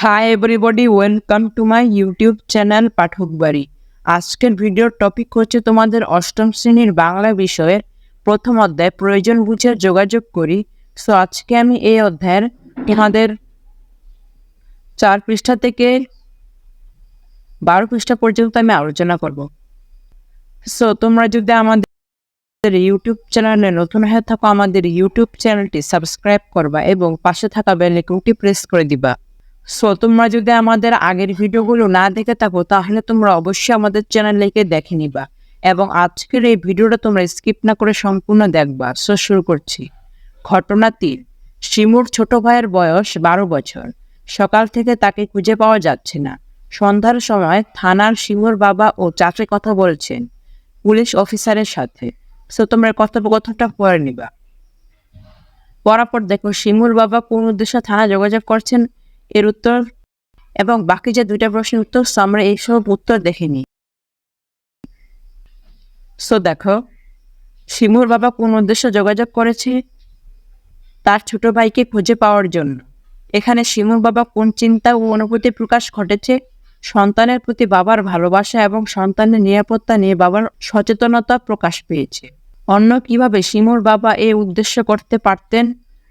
Hi everybody welcome to my YouTube channel Pathak Bari আজকের ভিডিওর topic হচ্ছে তোমাদের অষ্টম শ্রেণির বাংলা বিষয়ের প্রথম অধ্যায়, প্রয়োজন বুঝে যোগাযোগ করি। সো আজকে আমি এই অধ্যায়ের তোমাদের চার পৃষ্ঠা থেকে বারো পৃষ্ঠা পর্যন্ত আমি আলোচনা করব। সো তোমরা যদি আমাদের ইউটিউব চ্যানেলে নতুন হয়ে থাকো, আমাদের ইউটিউব চ্যানেলটি সাবস্ক্রাইব করবা এবং পাশে থাকা বেল আইকনটি প্রেস করে দিবা। সো তোমরা যদি আমাদের আগের ভিডিওগুলো না দেখে থাকো, তাহলে তোমরা অবশ্যই আমাদের চ্যানেলকে দেখে নিবা এবং আজকের এই ভিডিওটা তোমরা স্কিপ না করে সম্পূর্ণ দেখবা। সো শুরু করছি। ঘটনা তিন, শিমুর ছোট ভাইয়ের বয়স বারো বছর। সকাল থেকে তাকে খুঁজে পাওয়া যাচ্ছে না। সন্ধ্যার সময় থানার শিমুর বাবা ও চাচি কথা বলছেন পুলিশ অফিসারের সাথে। সো তোমরা কথোপকথনটা পড়ে নিবা। পড়ার পর দেখো, শিমুর বাবা কোন উদ্দেশ্যে থানা যোগাযোগ করছেন এর উত্তর? এবং বাকি যে দুইটা প্রশ্নের উত্তর আমরা এইসব উত্তর দেখে নিই। সো দেখো শিমুর বাবা কোন উদ্দেশ্যে যোগাযোগ করেছে? তার ছোট ভাইকে খুঁজে পাওয়ার জন্য। এখানে শিমুর বাবা কোন চিন্তা ও অনুভূতি প্রকাশ ঘটেছে? সন্তানের প্রতি বাবার ভালোবাসা এবং সন্তানের নিরাপত্তা নিয়ে বাবার সচেতনতা প্রকাশ পেয়েছে। অন্য কীভাবে শিমুর বাবা এই উদ্দেশ্য করতে পারতেন?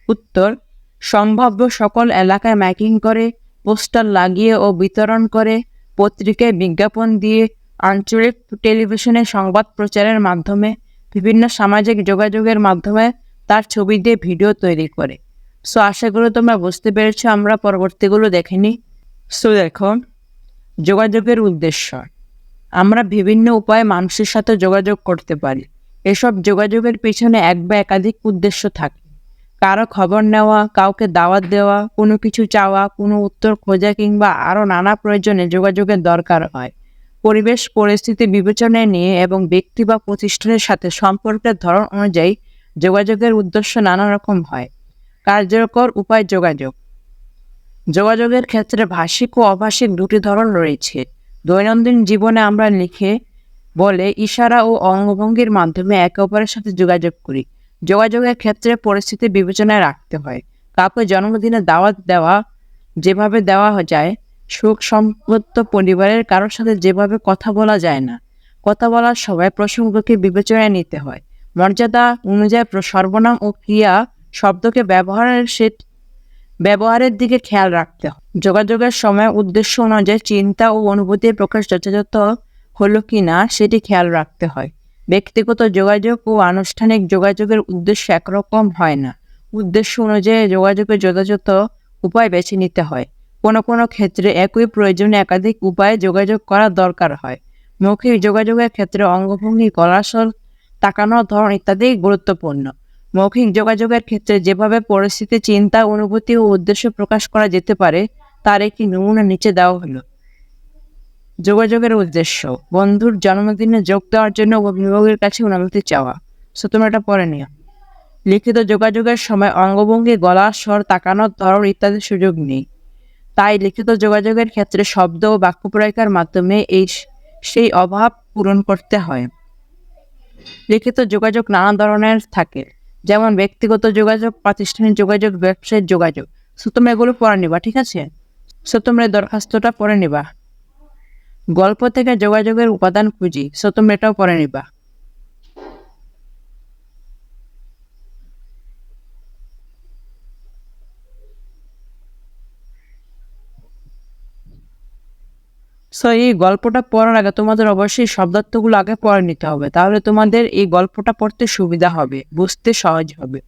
উত্তর সম্ভাব্য সকল এলাকায় ম্যাকিং করে, পোস্টার লাগিয়ে ও বিতরণ করে, পত্রিকায় বিজ্ঞাপন দিয়ে, আঞ্চলিক টেলিভিশনে সংবাদ প্রচারের মাধ্যমে, বিভিন্ন সামাজিক যোগাযোগের মাধ্যমে তার ছবি দিয়ে ভিডিও তৈরি করে। সো, আশা করি তোমরা বুঝতে পেরেছ, আমরা পরবর্তীগুলো দেখে নিই সো, দেখো, যোগাযোগের উদ্দেশ্য। আমরা বিভিন্ন উপায়ে মানুষের সাথে যোগাযোগ করতে পারি। এসব যোগাযোগের পিছনে এক বা একাধিক উদ্দেশ্য থাকে। কারও খবর নেওয়া, কাউকে দাওয়াত দেওয়া, কোনো কিছু চাওয়া, কোনো উত্তর খোঁজা কিংবা আরও নানা প্রয়োজনে যোগাযোগের দরকার হয়। পরিবেশ, পরিস্থিতি বিবেচনায় নিয়ে এবং ব্যক্তি বা প্রতিষ্ঠানের সাথে সম্পর্কের ধরন অনুযায়ী যোগাযোগের উদ্দেশ্য নানা রকম হয়। কার্যকর উপায় যোগাযোগ। যোগাযোগের ক্ষেত্রে ভাষিক ও অভাষিক দুটি ধরন রয়েছে। দৈনন্দিন জীবনে আমরা লিখে বলে ইশারা ও অঙ্গভঙ্গির মাধ্যমে একে অপরের সাথে যোগাযোগ করি। যোগাযোগের ক্ষেত্রে পরিস্থিতি বিবেচনায় রাখতে হয়। কাউকে জন্মদিনে দাওয়াত দেওয়া, যেভাবে দেওয়া যায়, সুখ সম্পত্ত পরিবারের কারোর সাথে যেভাবে কথা বলা যায় না, কথা বলার সময় প্রসঙ্গকে বিবেচনায় নিতে হয়। মর্যাদা অনুযায়ী সর্বনাম ও ক্রিয়া শব্দকে ব্যবহারের সে ব্যবহারের দিকে খেয়াল রাখতে হয়। যোগাযোগের সময় উদ্দেশ্য অনুযায়ী চিন্তা ও অনুভূতির প্রকাশ যথাযথ হলো কি না সেটি খেয়াল রাখতে হয়। ব্যক্তিগত যোগাযোগ ও আনুষ্ঠানিক যোগাযোগের উদ্দেশ্য একরকম হয় না। উদ্দেশ্য অনুযায়ী যোগাযোগের যথাযথ উপায় বেছে নিতে হয়। কোনো কোনো ক্ষেত্রে একই প্রয়োজনে একাধিক উপায়ে যোগাযোগ করা দরকার হয়। মৌখিক যোগাযোগের ক্ষেত্রে অঙ্গভঙ্গি কলাশল তাকানোর ধরন ইত্যাদি গুরুত্বপূর্ণ। মৌখিক যোগাযোগের ক্ষেত্রে যেভাবে পরিস্থিতি, চিন্তা, অনুভূতি ও উদ্দেশ্য প্রকাশ করা যেতে পারে, তার একটি নমুনা নিচে দেওয়া হলো। যোগাযোগের উদ্দেশ্য। বন্ধুর জন্মদিনে যোগ দেওয়ার জন্য অভিভাবকের কাছে অনুমতি চাওয়া। সো, তোমরা এটা পরে নিও। লিখিত যোগাযোগের সময় অঙ্গভঙ্গি, গলা, স্বর তাকানোর ধরন ইত্যাদি সুযোগ নেই। তাই লিখিত যোগাযোগের ক্ষেত্রে শব্দ ও বাক্য প্রয়োগের মাধ্যমে এই সেই অভাব পূরণ করতে হয়। লিখিত যোগাযোগ নানা ধরনের থাকে। যেমন ব্যক্তিগত যোগাযোগ, প্রাতিষ্ঠানিক যোগাযোগ, ব্যবসায়িক যোগাযোগ। সো, তোমরা এগুলো পড়ে নিবা, ঠিক আছে? সো, তোমরা দরখাস্তটা পড়ে নিবা। গল্প থেকে যোগাযোগের উপাদান খুঁজি, সো তোমরা এটাও পড়ে নিবা। সো এই গল্পটা পড়ার আগে তোমাদের অবশ্যই শব্দার্থগুলো আগে পড়ে নিতে হবে, তাহলে তোমাদের এই গল্পটা পড়তে সুবিধা হবে, বুঝতে সহজ হবে।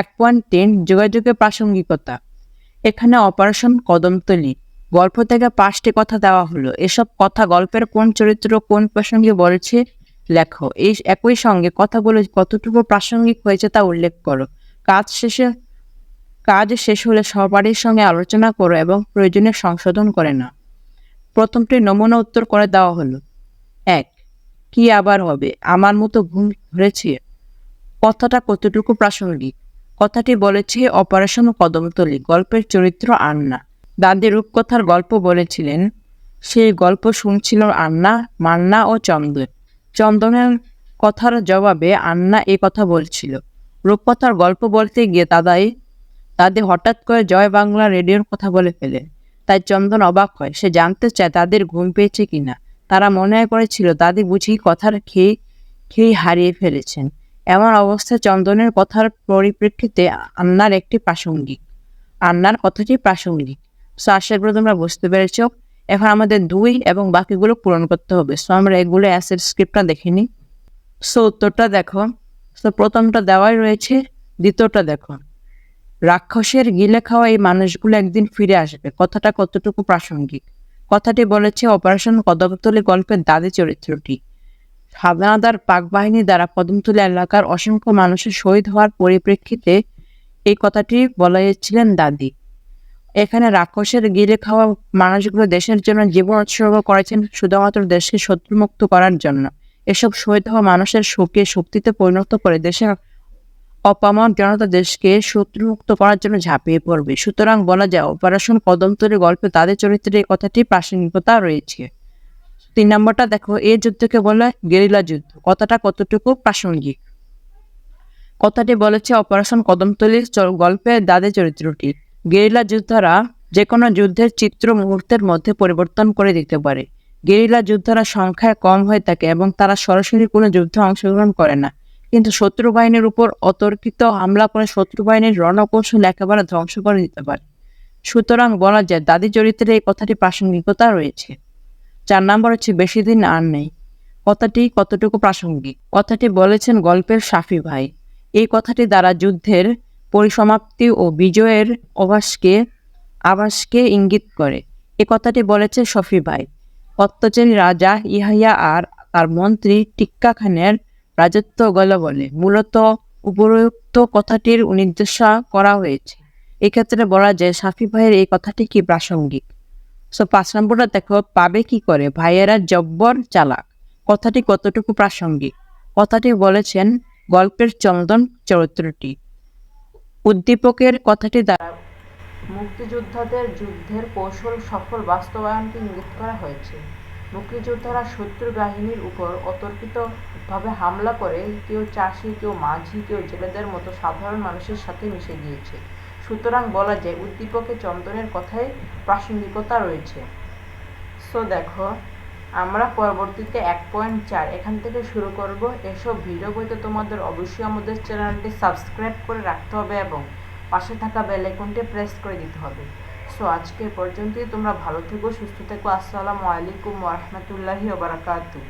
এক পয়েন্ট টেন যোগাযোগের প্রাসঙ্গিকতা। এখানে অপারেশন কদমতলি গল্প থেকে পাঁচটি কথা দেওয়া হলো। এসব কথা গল্পের কোন চরিত্র কোন প্রসঙ্গে বলেছে লেখো। এই একই সঙ্গে কথাগুলো কতটুকু প্রাসঙ্গিক হয়েছে তা উল্লেখ করো। কাজ শেষে, কাজ শেষ হলে সহপাঠীর সঙ্গে আলোচনা করো এবং প্রয়োজনে সংশোধন করে না প্রথমটি নমুনা উত্তর করে দেওয়া হলো। এক, কি আবার হবে? আমার মতো ঘুম ধরেছে। কথাটা কতটুকু প্রাসঙ্গিক? কথাটি বলেছে, অপারেশন কদমতলি, গল্পের চরিত্র আন্না। দাদি রূপকথার গল্প বলেছিলেন। সেই গল্প শুনছিল আন্না, মান্না ও চন্দন। চন্দনের কথার জবাবে আন্না এ কথা বলছিল। রূপকথার গল্প বলতে গিয়ে দাদাই দাদি হঠাৎ করে জয় বাংলা রেডিওর কথা বলে ফেলেন তাই চন্দন অবাক হয়, সে জানতে চায় তাদের ঘুম পেয়েছে কিনা। তারা মনে করেছিল দাদি বুঝি কথার খেয়ে খেয়ে হারিয়ে ফেলেছেন। এমন অবস্থায় চন্দনের কথার পরিপ্রেক্ষিতে আন্নার একটি প্রাসঙ্গিক। আন্নার কথাটি প্রাসঙ্গিক। সো আশা করি তোমরা বুঝতে পেরেছ। এখন আমাদের দুই এবং বাকিগুলো পূরণ করতে হবে। সো আমরা এগুলো অ্যাসের স্ক্রিপ্টটা দেখে নিই। সো উত্তরটা দেখো। সো প্রথমটা দেওয়াই রয়েছে। দ্বিতীয়টা দেখো। রাক্ষসের গিলে খাওয়া এই মানুষগুলো একদিন ফিরে আসবে। কথাটা কতটুকু প্রাসঙ্গিক? কথাটি বলেছে অপারেশন কদমতলী গল্পের দাদি চরিত্রটি। হাবনাদার পাক বাহিনী দ্বারা কদমতলী এলাকার অসংখ্য মানুষের শহীদ হওয়ার পরিপ্রেক্ষিতে এই কথাটি বলা দাদি। এখানে রাক্ষসের গিলে খাওয়া মানুষগুলো দেশের জন্য জীবন উৎসর্গ করেছেন শুধুমাত্র দেশকে শত্রুমুক্ত করার জন্য। এসব শহীদ হওয়া মানুষের শোকে শক্তিতে পরিণত করে দেশের অপামর জনতা দেশকে শত্রুমুক্ত করার জন্য ঝাঁপিয়ে পড়বে। সুতরাং বলা যায়, অপারেশন কদমতলী গল্পে তাদের চরিত্রে এই কথাটি প্রাসঙ্গিকতা রয়েছে। তিন নম্বরটা দেখো এই যুদ্ধকে বলে গেরিলা যুদ্ধ। কথাটা কতটুকু প্রাসঙ্গিক? কথাটি বলেছে, অপারেশন কদমতলীর গল্পে দাদে চরিত্রটি। গেরিলা যোদ্ধারা যে কোনো যুদ্ধের চিত্র মুহূর্তের মধ্যে পরিবর্তন করে দিতে পারে। গেরিলা যোদ্ধারা সংখ্যায় কম হয়ে থাকে এবং তারা সরাসরি কোনো যুদ্ধে অংশগ্রহণ করে না। কিন্তু শত্রু বাহিনীর উপর অতর্কিত হামলা করে শত্রু বাহিনীর রণকৌশল একেবারে ধ্বংস করে দিতে পারে। সুতরাং বলা যায়, দাদি চরিত্রে এই কথাটি প্রাসঙ্গিকতা রয়েছে। চার নম্বর হচ্ছে, বেশি দিন আর নেই। কথাটি কতটুকু প্রাসঙ্গিক? কথাটি বলেছেন গল্পের সাফি ভাই। এই কথাটি দ্বারা যুদ্ধের পরিসমাপ্তি ও বিজয়ের অভাসকে, আভাসকে ইঙ্গিত করে। এ কথাটি বলেছে শফি ভাই। অত্যাচারী রাজা ইহাইয়া আর তার মন্ত্রী টিক্কা খানের রাজত্ব গল বলে। মূলত উপরোক্ত কথাটির নির্দেশা করা হয়েছে। এক্ষেত্রে বলা যায় সাফি ভাইয়ের এই কথাটি কি প্রাসঙ্গিক? সো পাঁচ নম্বরটা দেখো, পাবে কি করে? ভাইয়েরা জব্বর চালাক। কথাটি কতটুকু প্রাসঙ্গিক? কথাটি বলেছেন গল্পের চন্দন চরিত্রটি। উদ্দীপকের কথাটি দ্বারা মুক্তিযোদ্ধাদের যুদ্ধের কৌশল সফল বাস্তবায়নকে ইঙ্গিত করা হয়েছে। মুক্তিযোদ্ধারা শত্রু বাহিনীর উপর অতর্কিতভাবে হামলা করে কেউ চাষি, কেউ মাঝি, কেউ জেলেদের মতো সাধারণ মানুষের সাথে মিশে গিয়েছে। সুতরাং বলা যায়, উদ্দীপকে চন্দনের কথায় প্রাসঙ্গিকতা রয়েছে। সো দেখো আমরা পরবর্তীতে এক পয়েন্ট চার এখান থেকে শুরু করব। এসব ভিডিও বইতে তোমাদের অবশ্যই আমাদের চ্যানেলটি সাবস্ক্রাইব করে রাখতে হবে এবং পাশে থাকা বেল আইকনটি প্রেস করে দিতে হবে। সো, আজকে পর্যন্তই। তোমরা ভালো থেকো, সুস্থ থেকো। আসসালামু আলাইকুম ওরহমতুল্লাহি ওবরাকাতু